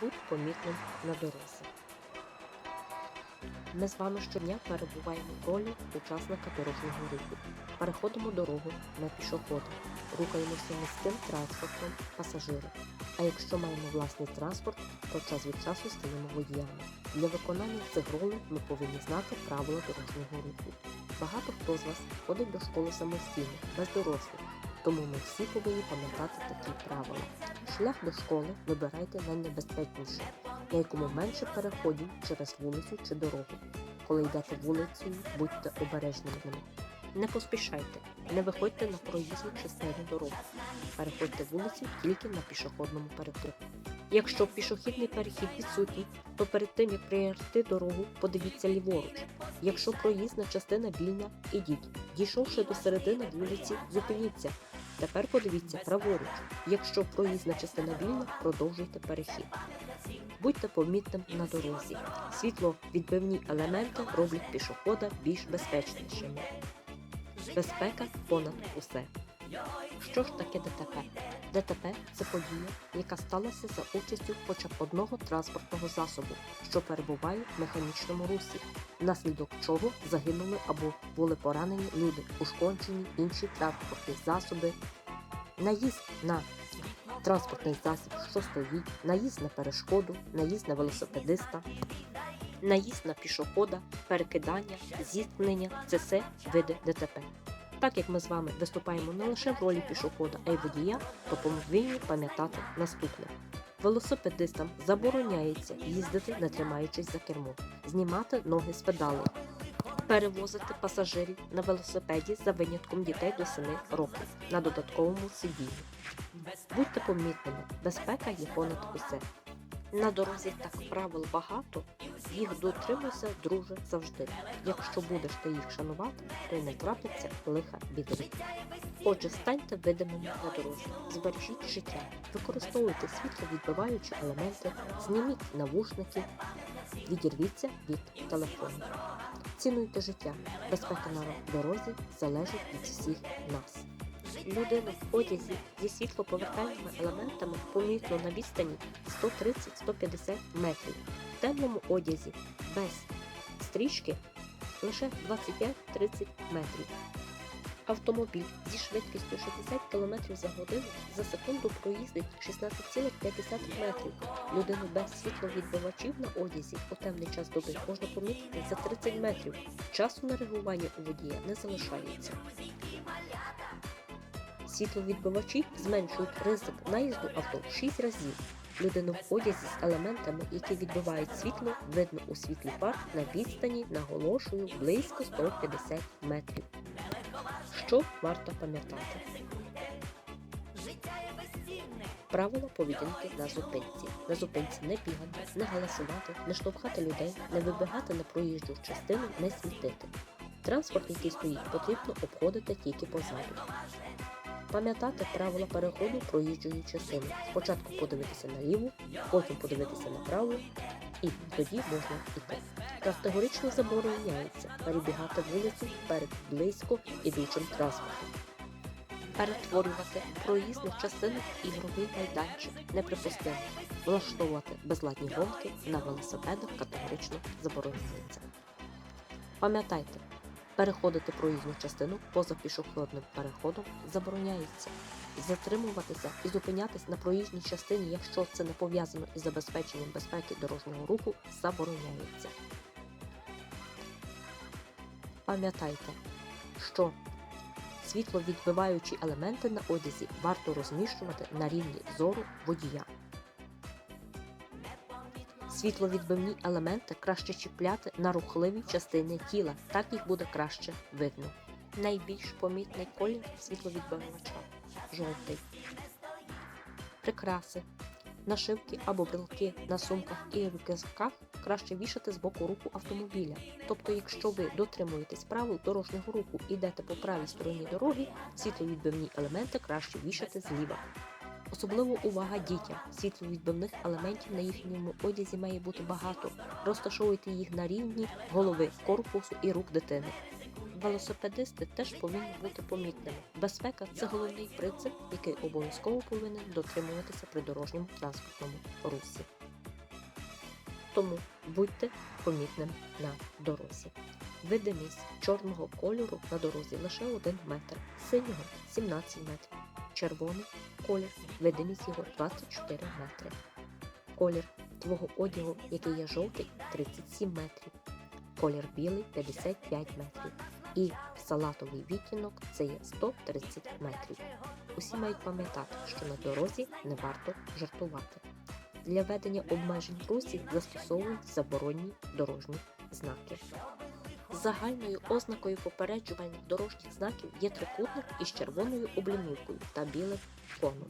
Будь помітним на дорозі. Ми з вами щодня перебуваємо в ролі учасника дорожнього руху. Переходимо дорогу на пішохода, рухаємося міським транспортом пасажирів. А якщо маємо власний транспорт, то час від часу стаємо водіями. Для виконання цих ролей ми повинні знати правила дорожнього руху. Багато хто з вас ходить до школи самостійно, без дорослих, тому ми всі повинні пам'ятати такі правила. Шлях до школи вибирайте найнебезпечніший, на якому менше переходів через вулицю чи дорогу. Коли йдете вулицею, будьте обережними. Не поспішайте, не виходьте на проїзну частину дороги. Переходьте вулицю тільки на пішохідному переході. Якщо пішохідний перехід відсутній, то перед тим як перейти дорогу, подивіться ліворуч. Якщо проїзна частина вільна, ідіть. Дійшовши до середини вулиці, зупиніться. Тепер подивіться праворуч. Якщо проїзна частина вільна, продовжуйте перехід. Будьте помітним на дорозі. Світловідбивні елементи роблять пішохода більш безпечнішими. Безпека понад усе. Що ж таке ДТП? ДТП це подія, яка сталася за участю хоча б одного транспортного засобу, що перебуває в механічному русі, внаслідок чого загинули або були поранені люди, ушкоджені інші транспортні засоби, наїзд на транспортний засіб, що стоїть, наїзд на перешкоду, наїзд на велосипедиста, наїзд на пішохода, перекидання, зіткнення це все види ДТП. Так як ми з вами виступаємо не лише в ролі пішохода, а й водія, то повинні пам'ятати наступне. Велосипедистам забороняється їздити, не тримаючись за кермо, знімати ноги з педалей, перевозити пасажирів на велосипеді за винятком дітей до 7 років на додатковому сидінні. Будьте помітними, безпека є понад усе. На дорозі так правил багато, їх дотримуйся, друже, завжди. Якщо будеш ти їх шанувати, то й не трапиться лиха біди. Отже, станьте видимими на дорозі, збережіть життя, використовуйте світловідбиваючі елементи, зніміть навушники, відірвіться від телефону. Цінуйте життя, безпека на дорозі залежить від всіх нас. Людина в одязі зі світлоповертальними елементами помітно на відстані 130-150 метрів. Темному одязі без стрічки лише 25-30 метрів. Автомобіль зі швидкістю 60 км за годину за секунду проїздить 16,5 метрів. Людину без світловідбивачів на одязі у темний час доби можна помітити за 30 метрів. Часу на реагування у водія не залишається. Світловідбивачі зменшують ризик наїзду авто в 6 разів. Людину в одязі з елементами, які відбивають світло, видно у світлі фар на відстані, наголошую, близько 150 метрів. Що варто пам'ятати? Правила поведінки на зупинці. На зупинці не бігати, не галасувати, не штовхати людей, не вибігати на проїжджу частину, не світити. Транспорт, який стоїть, потрібно обходити тільки позаду. Пам'ятати правила переходу проїжджої частини. Спочатку подивитися наліво, потім подивитися направо, і тоді можна йти. Категорично забороняється перебігати вулицю перед близько ідучим транспортом. Перетворювати проїзну частину в ігровий майданчик неприпустимо. Влаштовувати безладні гонки на велосипедах категорично забороняється. Пам'ятайте, переходити проїзну частину поза пішохідним переходом забороняється. Затримуватися і зупинятись на проїжній частині, якщо це не пов'язано із забезпеченням безпеки дорожнього руху, забороняється. Пам'ятайте, що світловідбиваючі елементи на одязі варто розміщувати на рівні зору водія. Світловідбивні елементи краще чіпляти на рухливі частини тіла, так їх буде краще видно. Найбільш помітний колір світловідбивача жовтий. Прикраси, нашивки або брелки на сумках і рюкзаках краще вішати з боку руху автомобіля. Тобто, якщо ви дотримуєтесь правил дорожнього руху і йдете по правій стороні дороги, світловідбивні елементи краще вішати зліва. Особливо увага дітям. Світловідбивних елементів на їхньому одязі має бути багато. Розташовуйте їх на рівні голови, корпусу і рук дитини. Велосипедисти теж повинні бути помітними. Безпека це головний принцип, який обов'язково повинен дотримуватися при дорожньому транспортному русі. тому будьте помітним на дорозі. Видимість чорного кольору на дорозі лише 1 метр, синього 17 метрів, червоний колір, видимість його 24 метри. Колір твого одягу, який є жовтий, 37 метрів, колір білий 55 метрів. І салатовий відтінок це є 130 метрів. Усі мають пам'ятати, що на дорозі не варто жартувати. Для ведення обмежень русі застосовують заборонні дорожні знаки. Загальною ознакою попереджувальних дорожніх знаків є трикутник із червоною облямівкою та білим фоном.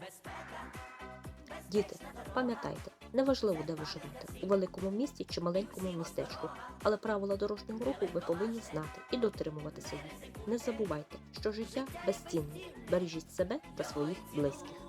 Діти, пам'ятайте, неважливо, де ви живете, у великому місті чи маленькому містечку, але правила дорожнього руху ви повинні знати і дотримуватися їх. Не забувайте, що життя безцінне. Бережіть себе та своїх близьких.